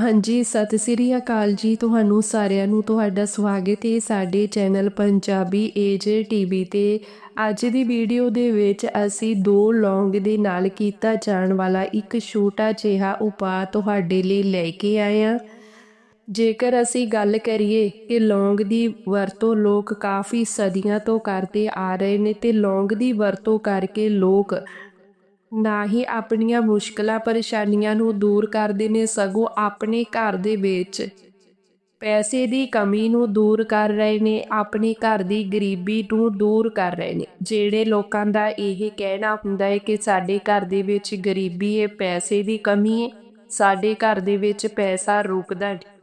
ਹਾਂਜੀ, ਸਤਿ ਸ੍ਰੀ ਅਕਾਲ ਜੀ ਤੁਹਾਨੂੰ ਸਾਰਿਆਂ ਨੂੰ, ਤੁਹਾਡਾ ਸਵਾਗਤ ਹੈ ਸਾਡੇ ਚੈਨਲ ਪੰਜਾਬੀ ਏਜ ਟੀਵੀ ਤੇ। ਅੱਜ ਦੀ ਵੀਡੀਓ ਦੇ ਵਿੱਚ ਅਸੀਂ ਦੋ ਲੌਂਗ ਦੇ ਨਾਲ ਕੀਤਾ ਜਾਣ ਵਾਲਾ ਇੱਕ ਛੋਟਾ ਜਿਹਾ ਉਪਾਅ ਤੁਹਾਡੇ ਲਈ ਲੈ ਕੇ ਆਏ ਹਾਂ। ਜੇਕਰ ਅਸੀਂ ਗੱਲ ਕਰੀਏ ਕਿ ਲੌਂਗ ਦੀ ਵਰਤੋਂ ਲੋਕ ਕਾਫੀ ਸਦੀਆਂ ਤੋਂ ਕਰਦੇ ਆ ਰਹੇ ਨੇ ਤੇ ਲੌਂਗ ਦੀ ਵਰਤੋਂ ਕਰਕੇ ਲੋਕ ਨਾ ਹੀ ਆਪਣੀਆਂ ਮੁਸ਼ਕਲਾਂ ਪਰੇਸ਼ਾਨੀਆਂ ਨੂੰ ਦੂਰ ਕਰਦੇ ਨੇ ਸਗੋਂ ਆਪਣੇ ਘਰ ਦੇ ਵਿੱਚ। ਪੈਸੇ ਦੀ ਕਮੀ ਨੂੰ ਦੂਰ ਕਰ ਰਹੇ ਨੇ, ਆਪਣੇ ਘਰ ਦੀ ਗਰੀਬੀ ਨੂੰ ਦੂਰ ਕਰ ਰਹੇ ਨੇ। ਜਿਹੜੇ ਲੋਕਾਂ ਦਾ ਇਹ ਕਹਿਣਾ ਹੁੰਦਾ ਹੈ ਕਿ ਸਾਡੇ ਘਰ ਦੇ ਵਿੱਚ ਗਰੀਬੀ ਹੈ, ਪੈਸੇ ਦੀ ਕਮੀ ਹੈ, ਸਾਡੇ ਘਰ ਦੇ ਵਿੱਚ ਪੈਸਾ ਰੁਕਦਾ ਨਹੀਂ।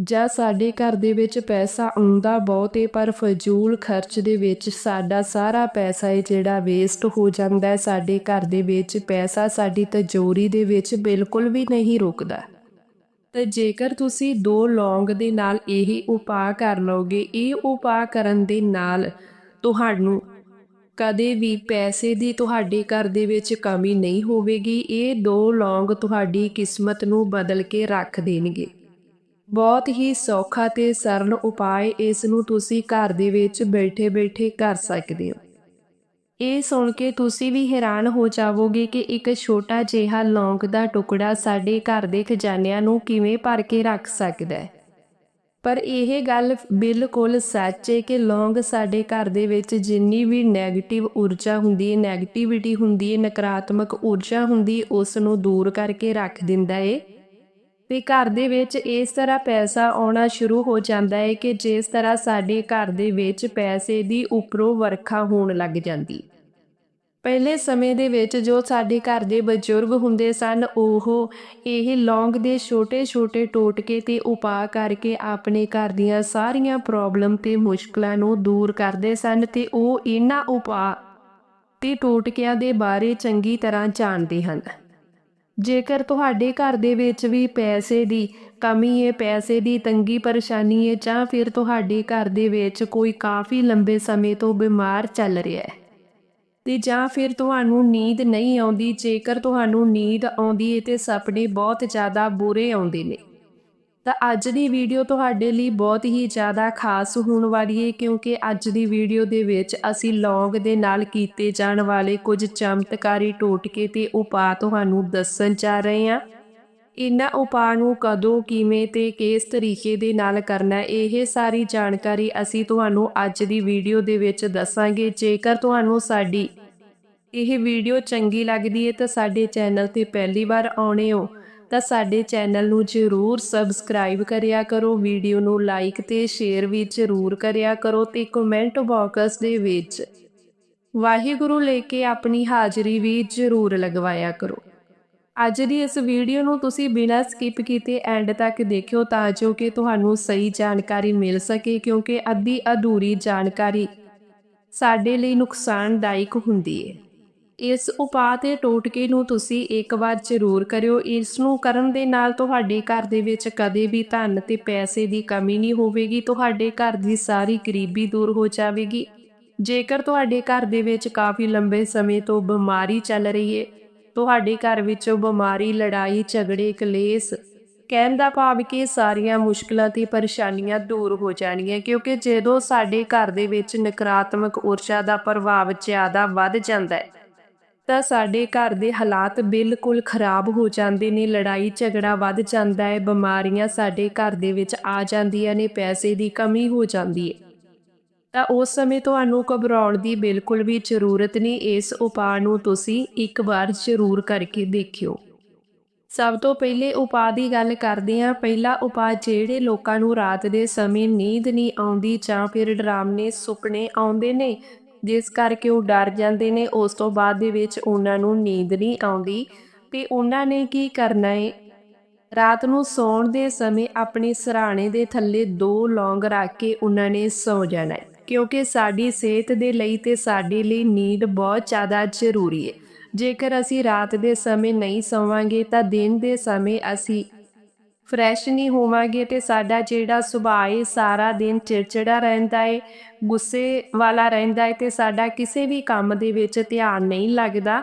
ਜਾਂ ਸਾਡੇ ਘਰ ਦੇ ਵਿੱਚ ਪੈਸਾ ਆਉਂਦਾ ਬਹੁਤ ਹੈ ਪਰ ਫਜ਼ੂਲ ਖਰਚ ਦੇ ਵਿੱਚ ਸਾਡਾ ਸਾਰਾ ਪੈਸਾ ਹੈ ਜਿਹੜਾ ਵੇਸਟ ਹੋ ਜਾਂਦਾ ਹੈ ਸਾਡੇ ਘਰ ਦੇ ਵਿੱਚ ਪੈਸਾ ਸਾਡੀ ਤਜੋਰੀ ਦੇ ਵਿੱਚ ਬਿਲਕੁਲ ਵੀ ਨਹੀਂ ਰੁਕਦਾ। ਤੇ ਜੇਕਰ ਤੁਸੀਂ ਦੋ ਲੌਂਗ ਦੇ ਨਾਲ ਇਹ ਉਪਾਅ ਕਰ ਲਓਗੇ, ਇਹ ਉਪਾਅ ਕਰਨ ਦੇ ਨਾਲ ਤੁਹਾਨੂੰ ਕਦੇ ਵੀ ਪੈਸੇ ਦੀ ਤੁਹਾਡੇ ਘਰ ਦੇ ਵਿੱਚ ਕਮੀ ਨਹੀਂ ਹੋਵੇਗੀ। ਇਹ ਦੋ ਲੌਂਗ ਤੁਹਾਡੀ ਕਿਸਮਤ ਨੂੰ ਬਦਲ ਕੇ ਰੱਖ ਦੇਣਗੇ। ਬਹੁਤ ਹੀ ਸੌਖਾ ਤੇ ਸਰਲ ਉਪਾਅ ਇਸ ਨੂੰ ਤੁਸੀਂ ਘਰ ਦੇ ਵਿੱਚ ਬੈਠੇ-ਬੈਠੇ ਕਰ ਸਕਦੇ ਹੋ। ਇਹ ਸੁਣ ਕੇ ਤੁਸੀਂ ਵੀ ਹੈਰਾਨ ਹੋ ਜਾਵੋਗੇ ਕਿ ਇੱਕ ਛੋਟਾ ਜਿਹਾ ਲੌਂਗ ਦਾ ਟੁਕੜਾ ਸਾਡੇ ਘਰ ਦੇ ਖਜ਼ਾਨਿਆਂ ਨੂੰ ਕਿਵੇਂ ਭਰ ਕੇ ਰੱਖ ਸਕਦਾ ਹੈ। ਪਰ ਇਹ ਗੱਲ ਬਿਲਕੁਲ ਸੱਚ ਹੈ ਕਿ ਲੌਂਗ ਸਾਡੇ ਘਰ ਦੇ ਵਿੱਚ ਜਿੰਨੀ ਵੀ 네ਗੇਟਿਵ ਊਰਜਾ ਹੁੰਦੀ ਹੈ 네ਗੇਟਿਵਿਟੀ ਹੁੰਦੀ ਹੈ, ਨਕਾਰਾਤਮਕ ਊਰਜਾ ਹੁੰਦੀ ਉਸ ਨੂੰ ਦੂਰ ਕਰਕੇ ਰੱਖ ਦਿੰਦਾ ਏ ਤੇ ਘਰ ਦੇ ਵਿੱਚ ਇਸ ਤਰ੍ਹਾਂ ਪੈਸਾ ਆਉਣਾ ਸ਼ੁਰੂ ਹੋ ਜਾਂਦਾ ਹੈ ਕਿ ਜਿਸ ਤਰ੍ਹਾਂ ਸਾਡੇ ਘਰ ਦੇ ਵਿੱਚ ਪੈਸੇ ਦੀ ਉੱਪਰੋਂ ਵਰਖਾ ਹੋਣ ਲੱਗ ਜਾਂਦੀ। ਪਹਿਲੇ ਸਮੇਂ ਦੇ ਵਿੱਚ ਜੋ ਸਾਡੇ ਘਰ ਦੇ ਬਜ਼ੁਰਗ ਹੁੰਦੇ ਸਨ, ਉਹ ਇਹ ਲੌਂਗ ਦੇ ਛੋਟੇ-ਛੋਟੇ ਟੋਟਕੇ ਤੇ ਉਪਾਅ ਕਰਕੇ ਆਪਣੇ ਘਰ ਦੀਆਂ ਸਾਰੀਆਂ ਪ੍ਰੋਬਲਮ ਤੇ ਮੁਸ਼ਕਲਾਂ ਨੂੰ ਦੂਰ ਕਰਦੇ ਸਨ ਤੇ ਉਹ ਇਹਨਾਂ ਉਪਾਅ ਤੇ ਟੋਟਕਿਆਂ ਦੇ ਬਾਰੇ ਚੰਗੀ ਤਰ੍ਹਾਂ ਜਾਣਦੇ ਹਨ। ਜੇਕਰ ਤੁਹਾਡੇ ਘਰ ਦੇ ਵਿੱਚ ਵੀ ਪੈਸੇ ਦੀ ਕਮੀ ਹੈ ਪੈਸੇ ਦੀ ਤੰਗੀ ਪਰੇਸ਼ਾਨੀ ਹੈ ਜਾਂ ਫਿਰ ਤੁਹਾਡੇ ਘਰ ਦੇ ਵਿੱਚ ਕੋਈ ਕਾਫੀ ਲੰਬੇ ਸਮੇਂ ਤੋਂ ਬਿਮਾਰ ਚੱਲ ਰਿਹਾ ਹੈ, ਤੇ ਜਾਂ ਫਿਰ ਤੁਹਾਨੂੰ ਨੀਂਦ ਨਹੀਂ ਆਉਂਦੀ, ਜੇਕਰ ਤੁਹਾਨੂੰ ਨੀਂਦ ਆਉਂਦੀ ਹੈ ਤੇ ਸੁਪਨੇ ਬਹੁਤ ਜ਼ਿਆਦਾ ਬੁਰੇ ਆਉਂਦੇ ਨੇ। ਤਾਂ ਅੱਜ ਦੀ ਵੀਡੀਓ ਤੁਹਾਡੇ ਲਈ ਬਹੁਤ ਹੀ ਜ਼ਿਆਦਾ ਖਾਸ ਹੋਣ ਵਾਲੀ ਹੈ ਕਿਉਂਕਿ ਅੱਜ ਦੀ ਵੀਡੀਓ ਦੇ ਵਿੱਚ ਅਸੀਂ ਲੌਂਗ ਦੇ ਨਾਲ ਕੀਤੇ ਜਾਣ ਵਾਲੇ ਕੁਝ ਚਮਤਕਾਰੀ ਟੋਟਕੇ ਤੇ ਉਪਾਅ ਤੁਹਾਨੂੰ ਦੱਸਣ ਜਾ ਰਹੇ ਹਾਂ। ਇਹਨਾਂ ਉਪਾਅ ਨੂੰ ਕਦੋਂ, ਕਿਵੇਂ ਤੇ ਕਿਸ ਤਰੀਕੇ ਦੇ ਨਾਲ ਕਰਨਾ ਇਹ ਸਾਰੀ ਜਾਣਕਾਰੀ ਅਸੀਂ ਤੁਹਾਨੂੰ ਅੱਜ ਦੀ ਵੀਡੀਓ ਦੇ ਵਿੱਚ ਦੱਸਾਂਗੇ। ਜੇਕਰ ਤੁਹਾਨੂੰ ਸਾਡੀ ਇਹ ਵੀਡੀਓ ਚੰਗੀ ਲੱਗਦੀ ਹੈ ਤਾਂ ਸਾਡੇ ਚੈਨਲ ਤੇ ਪਹਿਲੀ ਵਾਰ ਆਉਣੇ ਹੋ ਤਾਂ ਸਾਡੇ ਚੈਨਲ ਨੂੰ ਜ਼ਰੂਰ ਸਬਸਕ੍ਰਾਈਬ ਕਰਿਆ ਕਰੋ, ਵੀਡੀਓ ਨੂੰ ਲਾਈਕ ਤੇ ਸ਼ੇਅਰ ਵੀ ਜ਼ਰੂਰ ਕਰਿਆ ਕਰੋ ਤੇ ਕਮੈਂਟ ਬਾਕਸ ਦੇ ਵਿੱਚ ਵਾਹਿਗੁਰੂ ਲੈ ਕੇ ਆਪਣੀ ਹਾਜ਼ਰੀ ਵੀ ਜ਼ਰੂਰ ਲਗਵਾਇਆ ਕਰੋ। ਅੱਜ ਦੀ ਇਸ ਵੀਡੀਓ ਨੂੰ ਤੁਸੀਂ ਬਿਨਾਂ ਸਕਿਪ ਕੀਤੇ ਐਂਡ ਤੱਕ ਦੇਖਿਓ ਤਾਂ ਜੋ ਕਿ ਤੁਹਾਨੂੰ ਸਹੀ ਜਾਣਕਾਰੀ ਮਿਲ ਸਕੇ, ਕਿਉਂਕਿ ਅੱਧੀ ਅਧੂਰੀ ਜਾਣਕਾਰੀ ਸਾਡੇ ਲਈ ਨੁਕਸਾਨਦਾਇਕ ਹੁੰਦੀ ਹੈ ਇਸ ਉਪਾਅ ਤੇ ਟੋਟਕੇ ਨੂੰ ਤੁਸੀਂ ਇੱਕ ਵਾਰ ਜ਼ਰੂਰ ਕਰਿਓ। ਇਸ ਨੂੰ ਕਰਨ ਦੇ ਨਾਲ ਤੁਹਾਡੇ ਘਰ ਦੇ ਵਿੱਚ ਕਦੇ ਵੀ ਧਨ ਤੇ ਪੈਸੇ ਦੀ ਕਮੀ ਨਹੀਂ ਹੋਵੇਗੀ। ਤੁਹਾਡੇ ਘਰ ਦੀ ਸਾਰੀ ਗਰੀਬੀ ਦੂਰ ਹੋ ਜਾਵੇਗੀ। ਜੇਕਰ ਤੁਹਾਡੇ ਘਰ ਦੇ ਵਿੱਚ ਕਾਫੀ ਲੰਬੇ ਸਮੇਂ ਤੋਂ ਬਿਮਾਰੀ ਚੱਲ ਰਹੀ ਹੈ ਤੁਹਾਡੇ ਘਰ ਵਿੱਚ ਬਿਮਾਰੀ, ਲੜਾਈ, ਝਗੜੇ, ਕਲੇਸ਼ ਕਹਿਣ ਦਾ ਭਾਵ ਕਿ ਸਾਰੀਆਂ ਮੁਸ਼ਕਲਾਂ ਤੇ ਪਰੇਸ਼ਾਨੀਆਂ ਦੂਰ ਹੋ ਜਾਣਗੀਆਂ ਕਿਉਂਕਿ ਜਦੋਂ ਸਾਡੇ ਘਰ ਦੇ ਵਿੱਚ ਨਕਾਰਾਤਮਕ ਊਰਜਾ ਦਾ ਪ੍ਰਭਾਵ ਜ਼ਿਆਦਾ ਵੱਧ ਜਾਂਦਾ ਹੈ ਤਾਂ ਸਾਡੇ ਘਰ ਦੇ ਹਾਲਾਤ ਬਿਲਕੁਲ ਖਰਾਬ ਹੋ ਜਾਂਦੇ ਨੇ, ਲੜਾਈ ਝਗੜਾ ਵੱਧ ਜਾਂਦਾ ਹੈ, ਬਿਮਾਰੀਆਂ ਸਾਡੇ ਘਰ ਦੇ ਵਿੱਚ ਆ ਜਾਂਦੀਆਂ ਨੇ, ਪੈਸੇ ਦੀ ਕਮੀ ਹੋ ਜਾਂਦੀ ਹੈ। ਤਾਂ ਉਸ ਸਮੇਂ ਤੁਹਾਨੂੰ ਘਬਰਾਉਣ ਦੀ ਬਿਲਕੁਲ ਵੀ ਜ਼ਰੂਰਤ ਨਹੀਂ, ਇਸ ਉਪਾਅ ਨੂੰ ਤੁਸੀਂ ਇੱਕ ਵਾਰ ਜ਼ਰੂਰ ਕਰਕੇ ਦੇਖਿਓ। ਸਭ ਤੋਂ ਪਹਿਲੇ ਉਪਾਅ ਦੀ ਗੱਲ ਕਰਦੇ ਹਾਂ। ਪਹਿਲਾ ਉਪਾਅ, ਜਿਹੜੇ ਲੋਕਾਂ ਨੂੰ ਰਾਤ ਦੇ ਸਮੇਂ ਨੀਂਦ ਨਹੀਂ ਆਉਂਦੀ ਜਾਂ ਫਿਰ ਡਰਾਮਨੇ ਸੁਪਨੇ ਆਉਂਦੇ ਨੇ ਜਿਸ ਕਰਕੇ ਉਹ ਡਰ ਜਾਂਦੇ ਨੇ, ਉਸ ਤੋਂ ਬਾਅਦ ਦੇ ਵਿੱਚ ਉਹਨਾਂ ਨੂੰ ਨੀਂਦ ਨਹੀਂ ਆਉਂਦੀ। ਤੇ ਉਹਨਾਂ ਨੇ ਕੀ ਕਰਨਾ ਹੈ ਰਾਤ ਨੂੰ ਸੌਣ ਦੇ ਸਮੇਂ ਆਪਣੇ ਸਰਾਣੇ ਦੇ ਥੱਲੇ ਦੋ ਲੌਂਗ ਰੱਖ ਕੇ ਉਹਨਾਂ ਨੇ ਸੌ ਜਾਣਾ ਹੈ ਕਿਉਂਕਿ ਸਾਡੀ ਸਿਹਤ ਦੇ ਲਈ ਤੇ ਸਾਡੇ ਲਈ ਨੀਂਦ ਬਹੁਤ ਜ਼ਿਆਦਾ ਜ਼ਰੂਰੀ ਹੈ ਜੇਕਰ ਅਸੀਂ ਰਾਤ ਦੇ ਸਮੇਂ ਨਹੀਂ ਸੌਵਾਂਗੇ, ਤਾਂ ਦਿਨ ਦੇ ਸਮੇਂ ਅਸੀਂ ਫਰੈਸ਼ ਨਹੀਂ ਹੋਵਾਂਗੇ ਤੇ ਸਾਡਾ ਜਿਹੜਾ ਸੁਭਾਅ ਹੈ ਸਾਰਾ ਦਿਨ ਚਿੜਚਿੜਾ ਰਹਿੰਦਾ ਹੈ ਗੁੱਸੇ ਵਾਲਾ ਰਹਿੰਦਾ ਹੈ ਤੇ ਸਾਡਾ ਕਿਸੇ ਵੀ ਕੰਮ ਦੇ ਵਿੱਚ ਧਿਆਨ ਨਹੀਂ ਲੱਗਦਾ।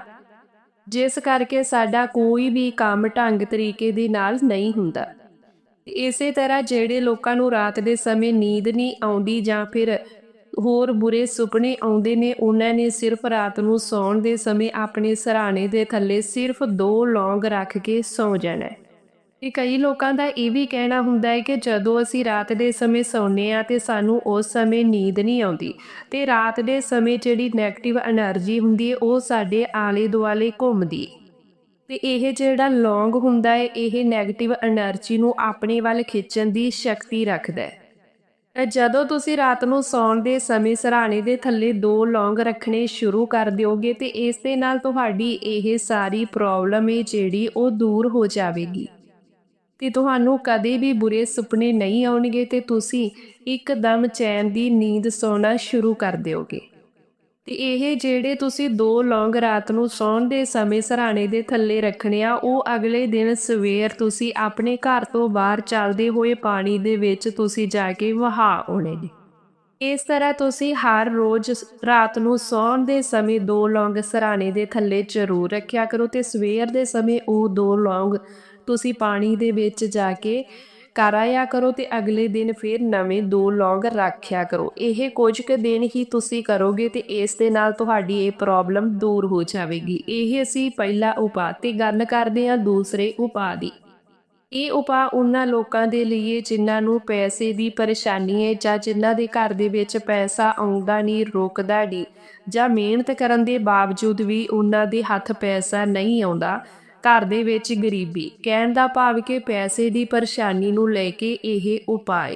ਜਿਸ ਕਰਕੇ ਸਾਡਾ ਕੋਈ ਵੀ ਕੰਮ ਢੰਗ ਤਰੀਕੇ ਦੇ ਨਾਲ ਨਹੀਂ ਹੁੰਦਾ। ਇਸੇ ਤਰ੍ਹਾਂ ਜਿਹੜੇ ਲੋਕਾਂ ਨੂੰ ਰਾਤ ਦੇ ਸਮੇਂ ਨੀਂਦ ਨਹੀਂ ਆਉਂਦੀ ਜਾਂ ਫਿਰ ਹੋਰ ਬੁਰੇ ਸੁਪਨੇ ਆਉਂਦੇ ਨੇ, ਉਹਨਾਂ ਨੇ ਸਿਰਫ ਰਾਤ ਨੂੰ ਸੌਣ ਦੇ ਸਮੇਂ ਆਪਣੇ ਸਰਾਣੇ ਦੇ ਥੱਲੇ ਸਿਰਫ ਦੋ ਲੌਂਗ ਰੱਖ ਕੇ ਸੌ ਜਾਣਾ ਤੇ ਕਈ ਲੋਕਾਂ ਦਾ ਇਹ ਵੀ ਕਹਿਣਾ ਹੁੰਦਾ ਹੈ ਕਿ ਜਦੋਂ ਅਸੀਂ ਰਾਤ ਦੇ ਸਮੇਂ ਸੌਂਦੇ ਆ ਤੇ ਸਾਨੂੰ ਉਸ ਸਮੇਂ ਨੀਂਦ ਨਹੀਂ ਆਉਂਦੀ, ਤੇ ਰਾਤ ਦੇ ਸਮੇਂ ਜਿਹੜੀ ਨੈਗੇਟਿਵ એનર્ਜੀ ਹੁੰਦੀ ਹੈ, ਉਹ ਸਾਡੇ ਆਲੇ ਦੁਆਲੇ ਘੁੰਮਦੀ। ਤੇ ਇਹ ਜਿਹੜਾ ਲੌਂਗ ਹੁੰਦਾ ਹੈ, ਇਹ ਨੈਗੇਟਿਵ એનર્ਜੀ ਨੂੰ ਆਪਣੇ ਵੱਲ ਖਿੱਚਣ ਦੀ ਸ਼ਕਤੀ ਰੱਖਦਾ ਹੈ। ਜਦੋਂ ਤੁਸੀਂ ਰਾਤ ਨੂੰ ਸੌਣ ਦੇ ਸਮੇਂ ਸਰਾਣੇ ਦੇ ਥੱਲੇ ਦੋ ਲੌਂਗ ਰੱਖਣੇ ਸ਼ੁਰੂ ਕਰ ਦਿਓਗੇ, ਤੇ ਇਸ ਦੇ ਨਾਲ ਤੁਹਾਡੀ ਇਹ ਸਾਰੀ ਪ੍ਰੋਬਲਮ ਹੈ ਜਿਹੜੀ ਉਹ ਦੂਰ ਹੋ ਜਾਵੇਗੀ। ਤੇ ਤੁਹਾਨੂੰ ਕਦੇ ਵੀ ਬੁਰੇ ਸੁਪਨੇ ਨਹੀਂ ਆਉਣਗੇ ਤੇ ਤੁਸੀਂ ਇੱਕਦਮ ਚੈਨ ਦੀ ਨੀਂਦ ਸੌਣਾ ਸ਼ੁਰੂ ਕਰ ਦਿਓਗੇ। ਤੇ ਇਹ ਜਿਹੜੇ ਤੁਸੀਂ ਦੋ ਲੌਂਗ ਰਾਤ ਨੂੰ ਸੌਣ ਦੇ ਸਮੇਂ ਸਰਾਣੇ ਦੇ ਥੱਲੇ ਰੱਖਣੇ ਆ, ਉਹ ਅਗਲੇ ਦਿਨ ਸਵੇਰ ਤੁਸੀਂ ਆਪਣੇ ਘਰ ਤੋਂ ਬਾਹਰ ਚੱਲਦੇ ਹੋਏ ਪਾਣੀ ਦੇ ਵਿੱਚ ਤੁਸੀਂ ਜਾ ਕੇ ਵਹਾ ਆਉਣੇ ਨੇ। ਇਸ ਤਰ੍ਹਾਂ ਤੁਸੀਂ ਹਰ ਰੋਜ਼ ਰਾਤ ਨੂੰ ਸੌਣ ਦੇ ਸਮੇਂ ਦੋ ਲੌਂਗ ਸਰਾਣੇ ਦੇ ਥੱਲੇ ਜ਼ਰੂਰ ਰੱਖਿਆ ਕਰੋ ਤੇ ਸਵੇਰ ਦੇ ਸਮੇਂ ਉਹ ਦੋ ਲੌਂਗ ਤੁਸੀਂ ਪਾਣੀ ਦੇ ਵਿੱਚ ਜਾ ਕੇ ਕਰਾਇਆ ਕਰੋ ਤੇ ਅਗਲੇ ਦਿਨ ਫਿਰ ਨਵੇਂ ਦੋ ਲੌਂਗ ਰੱਖਿਆ ਕਰੋ। ਇਹ ਕੁਝ ਕੁ ਦਿਨ ਹੀ ਤੁਸੀਂ ਕਰੋਗੇ ਤੇ ਇਸ ਦੇ ਨਾਲ ਤੁਹਾਡੀ ਇਹ ਪ੍ਰੋਬਲਮ ਦੂਰ ਹੋ ਜਾਵੇਗੀ। ਇਹ ਅਸੀਂ ਪਹਿਲਾ ਉਪਾਅ ਤੇ ਗੱਲ ਕਰਦੇ ਹਾਂ ਦੂਸਰੇ ਉਪਾਅ ਦੀ। ਇਹ ਉਪਾਅ ਉਹਨਾਂ ਲੋਕਾਂ ਦੇ ਲਈ ਹੈ ਜਿਨ੍ਹਾਂ ਨੂੰ ਪੈਸੇ ਦੀ ਪਰੇਸ਼ਾਨੀ ਹੈ ਜਾਂ ਜਿਨ੍ਹਾਂ ਦੇ ਘਰ ਦੇ ਵਿੱਚ ਪੈਸਾ ਆਉਂਦਾ ਨਹੀਂ, ਰੁਕਦਾ ਨਹੀਂ ਜਾਂ ਮਿਹਨਤ ਕਰਨ ਦੇ ਬਾਵਜੂਦ ਵੀ ਉਹਨਾਂ ਦੇ ਹੱਥ ਪੈਸਾ ਨਹੀਂ ਆਉਂਦਾ ਘਰ ਦੇ ਵਿੱਚ ਗਰੀਬੀ, ਕਹਿਣ ਦਾ ਭਾਵ ਕਿ ਪੈਸੇ ਦੀ ਪਰੇਸ਼ਾਨੀ ਨੂੰ ਲੈ ਕੇ ਇਹ ਉਪਾਅ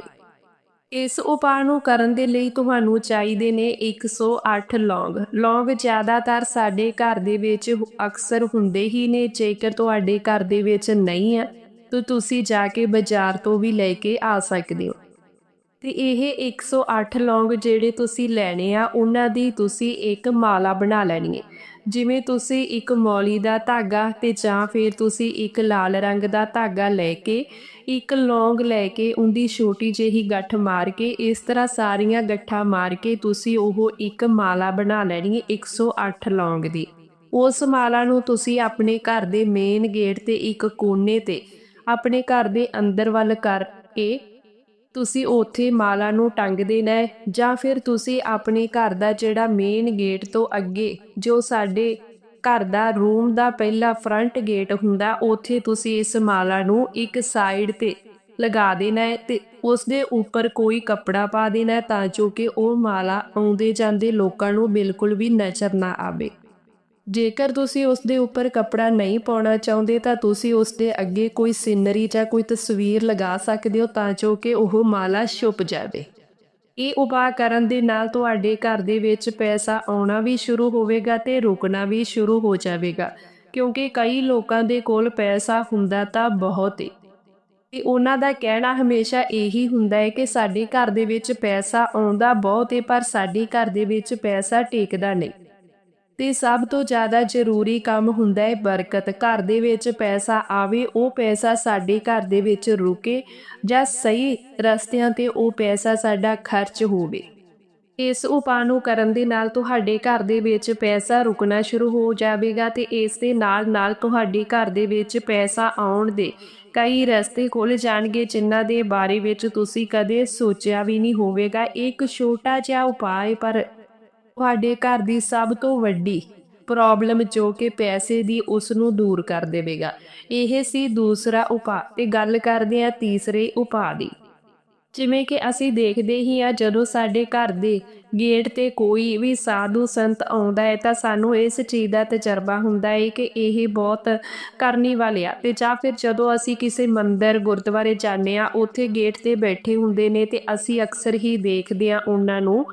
ਇਸ ਉਪਾਅ ਨੂੰ ਕਰਨ ਦੇ ਲਈ ਤੁਹਾਨੂੰ ਚਾਹੀਦੇ ਨੇ 108 ਲੌਂਗ। ਲੌਂਗ ਜ਼ਿਆਦਾਤਰ ਸਾਡੇ ਘਰ ਦੇ ਵਿੱਚ ਅਕਸਰ ਹੁੰਦੇ ਹੀ ਨੇ, ਜੇਕਰ ਤੁਹਾਡੇ ਘਰ ਦੇ ਵਿੱਚ ਨਹੀਂ ਹੈ, ਤਾਂ ਤੁਸੀਂ ਜਾ ਕੇ ਬਾਜ਼ਾਰ ਤੋਂ ਵੀ ਲੈ ਕੇ ਆ ਸਕਦੇ ਹੋ। ਤੇ ਇਹ 108 ਲੌਂਗ ਜਿਹੜੇ ਤੁਸੀਂ ਲੈਣੇ ਆ, ਉਹਨਾਂ ਦੀ ਤੁਸੀਂ ਇੱਕ ਮਾਲਾ ਬਣਾ ਲੈਣੀ ਹੈ ਜਿਵੇਂ ਤੁਸੀਂ ਇੱਕ ਮੌਲੀ ਦਾ ਧਾਗਾ ਤੇ ਜਾਂ ਫਿਰ ਤੁਸੀਂ ਇੱਕ ਲਾਲ ਰੰਗ ਦਾ ਧਾਗਾ ਲੈ ਕੇ, ਇੱਕ ਲੌਂਗ ਲੈ ਕੇ, ਉਹਦੀ ਛੋਟੀ ਜਿਹੀ ਗੱਠ ਮਾਰ ਕੇ, ਇਸ ਤਰ੍ਹਾਂ ਸਾਰੀਆਂ ਗੱਠਾਂ ਮਾਰ ਕੇ ਤੁਸੀਂ ਉਹ ਇੱਕ ਮਾਲਾ ਬਣਾ ਲੈਣੀ ਹੈ 108 ਲੌਂਗ ਦੀ। ਉਸ ਮਾਲਾ ਨੂੰ ਤੁਸੀਂ ਆਪਣੇ ਘਰ ਦੇ ਮੇਨ ਗੇਟ ਤੇ ਇੱਕ ਕੋਨੇ ਤੇ, ਆਪਣੇ ਘਰ ਦੇ ਅੰਦਰ ਵੱਲ ਕਰਕੇ ਤੁਸੀਂ ਉੱਥੇ ਮਾਲਾ ਨੂੰ ਟੰਗ ਦੇਣਾ ਜਾਂ ਫਿਰ ਤੁਸੀਂ ਆਪਣੇ ਘਰ ਦਾ ਜਿਹੜਾ ਮੇਨ ਗੇਟ ਤੋਂ ਅੱਗੇ, ਜੋ ਸਾਡੇ ਘਰ ਦਾ ਰੂਮ ਦਾ ਪਹਿਲਾ ਫਰੰਟ ਗੇਟ ਹੁੰਦਾ, ਉੱਥੇ ਤੁਸੀਂ ਇਸ ਮਾਲਾ ਨੂੰ ਇੱਕ ਸਾਈਡ ਤੇ ਲਗਾ ਦੇਣਾ ਹੈ ਤੇ ਉਸ ਦੇ ਉੱਪਰ ਕੋਈ ਕੱਪੜਾ ਪਾ ਦੇਣਾ ਤਾਂ ਜੋ ਕਿ ਉਹ ਮਾਲਾ ਆਉਂਦੇ ਜਾਂਦੇ ਲੋਕਾਂ ਨੂੰ ਬਿਲਕੁਲ ਵੀ ਨਜ਼ਰ ਨਾ ਆਵੇ। ਜੇਕਰ ਤੁਸੀਂ ਉਸ ਦੇ ਉੱਪਰ ਕੱਪੜਾ ਨਹੀਂ ਪਾਉਣਾ ਚਾਹੁੰਦੇ ਤਾਂ ਤੁਸੀਂ ਉਸ ਦੇ ਅੱਗੇ ਕੋਈ ਸਿਨਰੀ ਜਾਂ ਕੋਈ ਤਸਵੀਰ ਲਗਾ ਸਕਦੇ ਹੋ ਤਾਂ ਜੋ ਕਿ ਉਹ ਮਾਲਾ ਛੁਪ ਜਾਵੇ। ਇਹ ਉਪਾਅ ਕਰਨ ਦੇ ਨਾਲ ਤੁਹਾਡੇ ਘਰ ਦੇ ਵਿੱਚ ਪੈਸਾ ਆਉਣਾ ਵੀ ਸ਼ੁਰੂ ਹੋਵੇਗਾ ਤੇ ਰੁਕਣਾ ਵੀ ਸ਼ੁਰੂ ਹੋ ਜਾਵੇਗਾ, ਕਿਉਂਕਿ ਕਈ ਲੋਕਾਂ ਦੇ ਕੋਲ ਪੈਸਾ ਹੁੰਦਾ ਤਾਂ ਬਹੁਤ ਹੈ ਤੇ ਉਹਨਾਂ ਦਾ ਕਹਿਣਾ ਹਮੇਸ਼ਾ ਇਹੀ ਹੁੰਦਾ ਹੈ ਕਿ ਸਾਡੇ ਘਰ ਦੇ ਵਿੱਚ ਪੈਸਾ ਆਉਂਦਾ ਬਹੁਤ ਹੈ ਪਰ ਸਾਡੇ ਘਰ ਦੇ ਵਿੱਚ ਪੈਸਾ ਟਿਕਦਾ ਨਹੀਂ। ਤੇ ਸਭ ਤੋਂ ਜ਼ਿਆਦਾ ਜ਼ਰੂਰੀ ਕੰਮ ਹੁੰਦਾ ਹੈ ਬਰਕਤ। ਘਰ ਦੇ ਵਿੱਚ ਪੈਸਾ ਆਵੇ, ਉਹ ਪੈਸਾ ਸਾਡੇ ਘਰ ਦੇ ਵਿੱਚ ਰੁਕੇ ਜਾਂ ਸਹੀ ਰਸਤਿਆਂ ਤੇ ਉਹ ਪੈਸਾ ਸਾਡਾ ਖਰਚ ਹੋਵੇ। ਇਸ ਉਪਾਅ ਨੂੰ ਕਰਨ ਦੇ ਨਾਲ ਤੁਹਾਡੇ ਘਰ ਦੇ ਵਿੱਚ ਪੈਸਾ ਰੁਕਣਾ ਸ਼ੁਰੂ ਹੋ ਜਾਵੇਗਾ ਤੇ ਇਸ ਦੇ ਨਾਲ ਨਾਲ ਤੁਹਾਡੇ ਘਰ ਦੇ ਵਿੱਚ ਪੈਸਾ ਆਉਣ ਦੇ ਕਈ ਰਸਤੇ ਖੁੱਲ ਜਾਣਗੇ ਜਿਨ੍ਹਾਂ ਦੇ ਬਾਰੇ ਵਿੱਚ ਤੁਸੀਂ ਕਦੇ ਸੋਚਿਆ ਵੀ ਨਹੀਂ ਹੋਵੇਗਾ। ਇੱਕ ਛੋਟਾ ਜਿਹਾ ਉਪਾਅ ਪਰ ਤੁਹਾਡੇ ਘਰ ਦੀ ਸਭ ਤੋਂ ਵੱਡੀ ਪ੍ਰੋਬਲਮ ਜੋ ਕਿ ਪੈਸੇ ਦੀ ਉਸ ਨੂੰ ਦੂਰ ਕਰ ਦੇਵੇਗਾ। ਇਹ ਸੀ ਦੂਸਰਾ ਉਪਾਅ ਤੇ ਗੱਲ ਕਰਦੇ ਹਾਂ ਤੀਸਰੇ ਉਪਾਅ ਦੀ। ਜਿਵੇਂ ਕਿ ਅਸੀਂ ਦੇਖਦੇ ਹੀ ਆ ਜਦੋਂ ਸਾਡੇ ਘਰ ਦੇ ਗੇਟ ਤੇ ਕੋਈ ਵੀ ਸਾਧੂ ਸੰਤ ਆਉਂਦਾ ਹੈ ਤਾਂ ਸਾਨੂੰ ਇਸ ਚੀਜ਼ ਦਾ ਤਜਰਬਾ ਹੁੰਦਾ ਹੈ ਕਿ ਇਹ ਬਹੁਤ ਕਰਨੀ ਵਾਲੇ ਆ ਤੇ ਜਾਂ ਫਿਰ ਜਦੋਂ ਅਸੀਂ ਕਿਸੇ ਮੰਦਿਰ, ਗੁਰਦੁਆਰੇ ਜਾਂਦੇ ਆ ਉੱਥੇ ਗੇਟ ਤੇ ਬੈਠੇ ਹੁੰਦੇ ਨੇ ਤੇ ਅਸੀਂ ਅਕਸਰ ਹੀ ਦੇਖਦੇ ਆ ਉਹਨਾਂ ਨੂੰ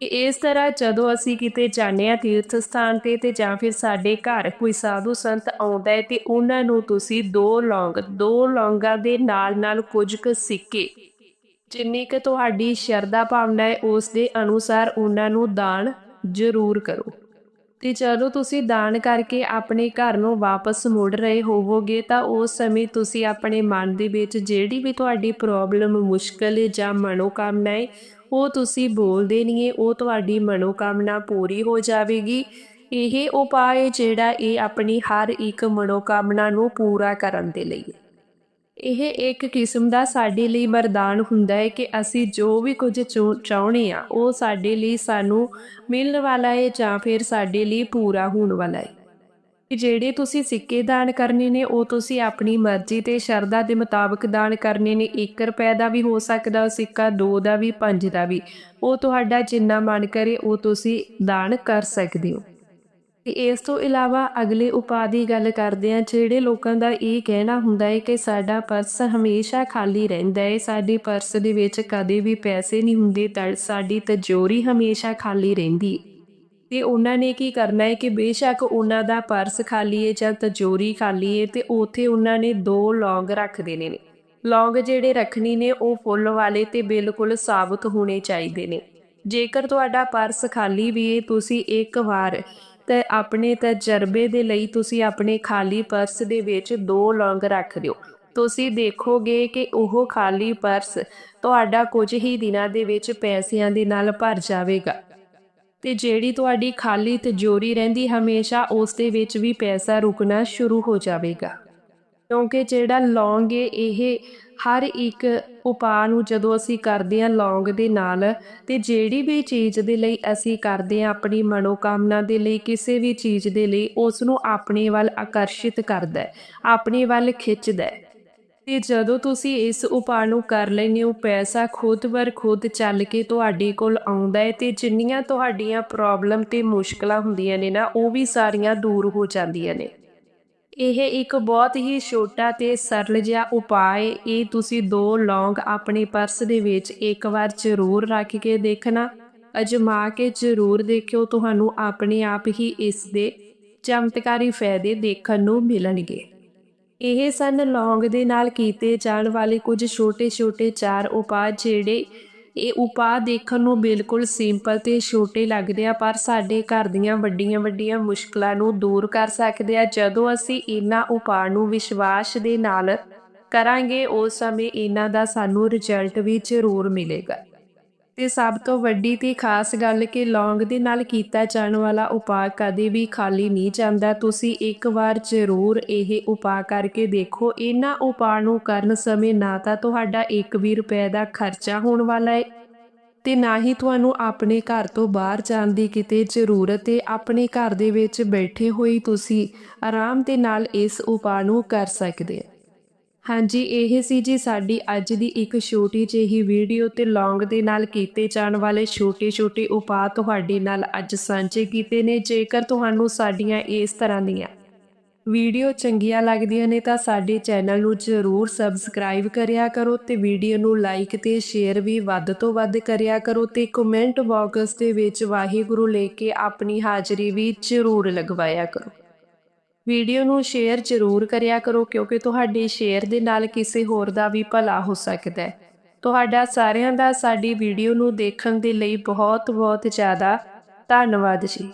ਇਸ ਤਰ੍ਹਾਂ ਜਦੋਂ ਅਸੀਂ ਕਿਤੇ ਜਾਂਦੇ ਆ ਤੀਰਥ ਸਥਾਨ ਤੇ ਤੇ ਜਾਂ ਫਿਰ ਸਾਡੇ ਘਰ ਕੋਈ ਸਾਧੂ ਸੰਤ ਆਉਂਦਾ ਹੈ ਤੇ ਉਹਨਾਂ ਨੂੰ ਤੁਸੀਂ ਦੋ ਲੌਂਗ, ਦੋ ਲੌਂਗਾਂ ਦੇ ਨਾਲ ਨਾਲ ਕੁਝ ਕੁ ਸਿੱਕੇ, ਜਿੰਨੀ ਕਿ ਤੁਹਾਡੀ ਸ਼ਰਧਾ ਭਾਵਨਾ ਹੈ ਉਸ ਦੇ ਅਨੁਸਾਰ ਉਹਨਾਂ ਨੂੰ ਦਾਨ ਜ਼ਰੂਰ ਕਰੋ। ਤੇ ਜਦੋਂ ਤੁਸੀਂ ਦਾਨ ਕਰਕੇ ਆਪਣੇ ਘਰ ਨੂੰ ਵਾਪਸ ਮੁੜ ਰਹੇ ਹੋਵੋਗੇ ਤਾਂ ਉਸ ਸਮੇਂ ਤੁਸੀਂ ਆਪਣੇ ਮਨ ਦੇ ਵਿੱਚ ਜਿਹੜੀ ਵੀ ਤੁਹਾਡੀ ਪ੍ਰੋਬਲਮ ਮੁਸ਼ਕਲ ਜਾਂ ਮਨੋਕਾਮਨਾ ਹੈ ਉਹ ਤੁਸੀਂ ਬੋਲ ਦੇਣੀ ਹੈ ਉਹ ਤੁਹਾਡੀ ਮਨੋਕਾਮਨਾ ਪੂਰੀ ਹੋ ਜਾਵੇਗੀ। ਇਹ ਉਪਾਅ ਜਿਹੜਾ ਇਹ ਆਪਣੀ ਹਰ ਇੱਕ ਮਨੋਕਾਮਨਾ ਨੂੰ ਪੂਰਾ ਕਰਨ ਦੇ ਲਈ ਇਹ ਇੱਕ ਕਿਸਮ ਦਾ ਸਾਡੇ ਲਈ ਵਰਦਾਨ ਹੁੰਦਾ ਹੈ ਕਿ ਅਸੀਂ ਜੋ ਵੀ ਕੁਝ ਚੋ- ਚਾਹੁੰਦੇ ਆ, ਉਹ ਸਾਡੇ ਲਈ ਸਾਨੂੰ ਮਿਲਣ ਵਾਲਾ ਹੈ ਜਾਂ ਫਿਰ ਸਾਡੇ ਲਈ ਪੂਰਾ ਹੋਣ ਵਾਲਾ ਹੈ ਜਿਹੜੇ ਤੁਸੀਂ ਸਿੱਕੇ ਦਾਨ ਕਰਨੇ ਨੇ, ਉਹ ਤੁਸੀਂ ਆਪਣੀ ਮਰਜ਼ੀ ਤੇ ਸ਼ਰਧਾ ਦੇ ਮੁਤਾਬਕ ਦਾਨ ਕਰਨੇ ਨੇ। 1 ਰੁਪਏ ਦਾ ਵੀ ਹੋ ਸਕਦਾ, ਸਿੱਕਾ 2 ਦਾ ਵੀ 5 ਦਾ ਵੀ। ਉਹ ਤੁਹਾਡਾ ਜਿੰਨਾ ਮਨ ਕਰੇ, ਉਹ ਤੁਸੀਂ ਦਾਨ ਕਰ ਸਕਦੇ ਹੋ। ਤੇ ਇਸ ਤੋਂ ਇਲਾਵਾ ਅਗਲੇ ਉਪਾਅ ਦੀ ਗੱਲ ਕਰਦੇ ਹਾਂ। ਜਿਹੜੇ ਲੋਕਾਂ ਦਾ ਇਹ ਕਹਿਣਾ ਹੁੰਦਾ ਹੈ ਕਿ ਸਾਡਾ ਪਰਸ ਹਮੇਸ਼ਾ ਖਾਲੀ ਰਹਿੰਦਾ ਹੈ। ਸਾਡੇ ਪਰਸ ਦੇ ਵਿੱਚ ਕਦੇ ਵੀ ਪੈਸੇ ਨਹੀਂ ਹੁੰਦੇ, ਤਾਂ ਸਾਡੀ ਤਜੋਰੀ ਹਮੇਸ਼ਾ ਖਾਲੀ ਰਹਿੰਦੀ ਹੈ। ਤੇ ਉਹਨਾਂ ਨੇ ਕੀ ਕਰਨਾ ਹੈ ਕਿ ਬੇਸ਼ੱਕ ਉਹਨਾਂ ਦਾ ਪਰਸ ਖਾਲੀ ਹੈ ਜਾਂ ਤਜੋਰੀ ਖਾਲੀ ਹੈ ਤੇ ਉਥੇ ਉਹਨਾਂ ਨੇ ਦੋ ਲੌਂਗ ਰੱਖ ਦੇਣੇ ਨੇ। ਲੌਂਗ ਜਿਹੜੇ ਰੱਖਣੀ ਨੇ ਉਹ ਫੁੱਲ ਵਾਲੇ ਤੇ ਬਿਲਕੁਲ ਸਾਬਤ ਹੋਣੇ ਚਾਹੀਦੇ ਨੇ। ਜੇਕਰ ਤੁਹਾਡਾ ਪਰਸ ਖਾਲੀ ਵੀ ਹੈ ਤੁਸੀਂ ਇੱਕ ਵਾਰ ਤੇ ਆਪਣੇ ਤਜਰਬੇ ਦੇ ਲਈ ਤੁਸੀਂ ਆਪਣੇ ਖਾਲੀ ਪਰਸ ਦੇ ਵਿੱਚ ਦੋ ਲੌਂਗ ਰੱਖ ਦਿਓ। ਤੁਸੀਂ ਦੇਖੋਗੇ ਕਿ ਉਹ ਖਾਲੀ ਪਰਸ ਤੁਹਾਡਾ ਕੁਝ ਹੀ ਦਿਨਾਂ ਦੇ ਵਿੱਚ ਪੈਸਿਆਂ ਦੇ ਨਾਲ ਭਰ ਜਾਵੇਗਾ। ਤੇ ਜਿਹੜੀ ਤੁਹਾਡੀ ਖਾਲੀ ਤਿਜੋਰੀ ਰਹਿੰਦੀ ਹਮੇਸ਼ਾ ਉਸ ਦੇ ਵਿੱਚ ਵੀ ਪੈਸਾ ਰੁਕਣਾ ਸ਼ੁਰੂ ਹੋ ਜਾਵੇਗਾ। ਕਿਉਂਕਿ ਜਿਹੜਾ ਲੌਂਗ ਹੈ ਇਹ ਹਰ ਇੱਕ ਉਪਾਅ ਨੂੰ ਜਦੋਂ ਅਸੀਂ ਕਰਦੇ ਹਾਂ ਲੌਂਗ ਦੇ ਨਾਲ, ਤੇ ਜਿਹੜੀ ਵੀ ਚੀਜ਼ ਦੇ ਲਈ ਅਸੀਂ ਕਰਦੇ ਹਾਂ ਆਪਣੀ ਮਨੋਕਾਮਨਾ ਦੇ ਲਈ, ਕਿਸੇ ਵੀ ਚੀਜ਼ ਦੇ ਲਈ, ਉਸ ਨੂੰ ਆਪਣੇ ਵੱਲ ਆਕਰਸ਼ਿਤ ਕਰਦਾ ਹੈ, ਆਪਣੇ ਵੱਲ ਖਿੱਚਦਾ ਹੈ। ਤੇ ਜਦੋਂ ਤੁਸੀਂ ਇਸ ਉਪਾਅ ਨੂੰ ਕਰ ਲੈਂਦੇ ਹੋ, ਪੈਸਾ ਖੁਦ ਵਰ ਖੁਦ ਚੱਲ ਕੇ ਤੁਹਾਡੇ ਕੋਲ ਆਉਂਦਾ ਹੈ ਤੇ ਜਿੰਨੀਆਂ ਤੁਹਾਡੀਆਂ ਪ੍ਰੋਬਲਮ ਤੇ ਮੁਸ਼ਕਲਾਂ ਹੁੰਦੀਆਂ ਨੇ ਨਾ, ਉਹ ਵੀ ਸਾਰੀਆਂ ਦੂਰ ਹੋ ਜਾਂਦੀਆਂ ਨੇ। ਇਹ ਇੱਕ ਬਹੁਤ ਹੀ ਛੋਟਾ ਤੇ ਸਰਲ ਜਿਹਾ ਉਪਾਅ ਹੈ। ਇਹ ਤੁਸੀਂ ਦੋ ਲੌਂਗ ਆਪਣੇ ਪਰਸ ਦੇ ਵਿੱਚ ਇੱਕ ਵਾਰ ਜ਼ਰੂਰ ਰੱਖ ਕੇ ਦੇਖਣਾ। ਅਜਮਾ ਕੇ ਜ਼ਰੂਰ ਦੇਖਿਓ, ਤੁਹਾਨੂੰ ਆਪਣੇ ਆਪ ਹੀ ਇਸ ਦੇ ਚਮਤਕਾਰੀ ਫਾਇਦੇ ਦੇਖਣ ਨੂੰ ਮਿਲਣਗੇ। ਇਹ ਸਨ ਲੌਂਗ ਦੇ ਨਾਲ ਕੀਤੇ ਜਾਣ ਵਾਲੇ ਕੁਝ ਛੋਟੇ-ਛੋਟੇ ਚਾਰ ਉਪਾਅ ਜਿਹੜੇ ਇਹ ਉਪਾਅ ਦੇਖਣ ਨੂੰ ਬਿਲਕੁਲ ਸਿੰਪਲ ਤੇ ਛੋਟੇ ਲੱਗਦੇ ਆ, ਪਰ ਸਾਡੇ ਘਰ ਦੀਆਂ ਵੱਡੀਆਂ-ਵੱਡੀਆਂ ਮੁਸ਼ਕਲਾਂ ਨੂੰ ਦੂਰ ਕਰ ਸਕਦੇ ਆ। ਜਦੋਂ ਅਸੀਂ ਇਹਨਾਂ ਉਪਾਅ ਨੂੰ ਵਿਸ਼ਵਾਸ ਦੇ ਨਾਲ ਕਰਾਂਗੇ, ਉਸ ਸਮੇਂ ਇਹਨਾਂ ਦਾ ਸਾਨੂੰ ਰਿਜ਼ਲਟ ਵੀ ਜ਼ਰੂਰ ਮਿਲੇਗਾ। ਤੇ ਸਭ ਤੋਂ ਵੱਡੀ ਤੇ ਖਾਸ ਗੱਲ ਕਿ ਲੌਂਗ ਦੇ ਨਾਲ ਕੀਤਾ ਜਾਣ ਵਾਲਾ ਉਪਾਅ ਕਦੇ ਵੀ ਖਾਲੀ ਨਹੀਂ ਜਾਂਦਾ। ਤੁਸੀਂ ਇੱਕ ਵਾਰ ਜ਼ਰੂਰ ਇਹ ਉਪਾਅ ਕਰਕੇ ਦੇਖੋ। ਇਹਨਾਂ ਉਪਾਅ ਨੂੰ ਕਰਨ ਸਮੇਂ ਨਾ ਤਾਂ ਤੁਹਾਡਾ 1 ਵੀ ਰੁਪਏ ਦਾ ਖਰਚਾ ਹੋਣ ਵਾਲਾ ਹੈ ਤੇ ਨਾ ਹੀ ਤੁਹਾਨੂੰ ਆਪਣੇ ਘਰ ਤੋਂ ਬਾਹਰ ਜਾਣ ਦੀ ਕਿਤੇ ਜ਼ਰੂਰਤ ਹੈ ਆਪਣੇ ਘਰ ਦੇ ਵਿੱਚ ਬੈਠੇ ਹੋਈ ਤੁਸੀਂ ਆਰਾਮ ਦੇ ਨਾਲ ਇਸ ਉਪਾਅ ਨੂੰ ਕਰ ਸਕਦੇ ਹੋ ਹਾਂਜੀ, ਇਹ ਸੀ ਜੀ ਸਾਡੀ ਅੱਜ ਦੀ ਇੱਕ ਛੋਟੀ ਜਿਹੀ ਵੀਡੀਓ ਤੇ ਲੌਂਗ ਦੇ ਨਾਲ ਕੀਤੇ ਜਾਣ ਵਾਲੇ ਛੋਟੇ-ਛੋਟੇ ਉਪਾਅ ਤੁਹਾਡੇ ਨਾਲ ਅੱਜ ਸਾਂਝੇ ਕੀਤੇ ਨੇ। ਜੇਕਰ ਤੁਹਾਨੂੰ ਸਾਡੀਆਂ ਇਸ ਤਰ੍ਹਾਂ ਦੀਆਂ ਵੀਡੀਓ ਚੰਗੀਆਂ ਲੱਗਦੀਆਂ ਨੇ ਤਾਂ ਸਾਡੇ ਚੈਨਲ ਨੂੰ ਜ਼ਰੂਰ ਸਬਸਕ੍ਰਾਈਬ ਕਰਿਆ ਕਰੋ ਤੇ ਵੀਡੀਓ ਨੂੰ ਲਾਈਕ ਤੇ ਸ਼ੇਅਰ ਵੀ ਵੱਧ ਤੋਂ ਵੱਧ ਕਰਿਆ ਕਰੋ ਤੇ ਕਮੈਂਟ ਬਾਕਸ ਦੇ ਵਿੱਚ ਵਾਹਿਗੁਰੂ ਲੈ ਕੇ ਆਪਣੀ ਹਾਜ਼ਰੀ ਵੀ ਜ਼ਰੂਰ ਲਗਵਾਇਆ ਕਰੋ। ਵੀਡੀਓ ਨੂੰ ਸ਼ੇਅਰ ਜ਼ਰੂਰ ਕਰਿਆ ਕਰੋ ਕਿਉਂਕਿ ਤੁਹਾਡੇ ਸ਼ੇਅਰ ਦੇ ਨਾਲ ਕਿਸੇ ਹੋਰ ਦਾ ਵੀ ਭਲਾ ਹੋ ਸਕਦਾ ਹੈ। ਤੁਹਾਡਾ ਸਾਰਿਆਂ ਦਾ ਸਾਡੀ ਵੀਡੀਓ ਨੂੰ ਦੇਖਣ ਦੇ ਲਈ ਬਹੁਤ ਬਹੁਤ ਜ਼ਿਆਦਾ ਧੰਨਵਾਦ ਜੀ।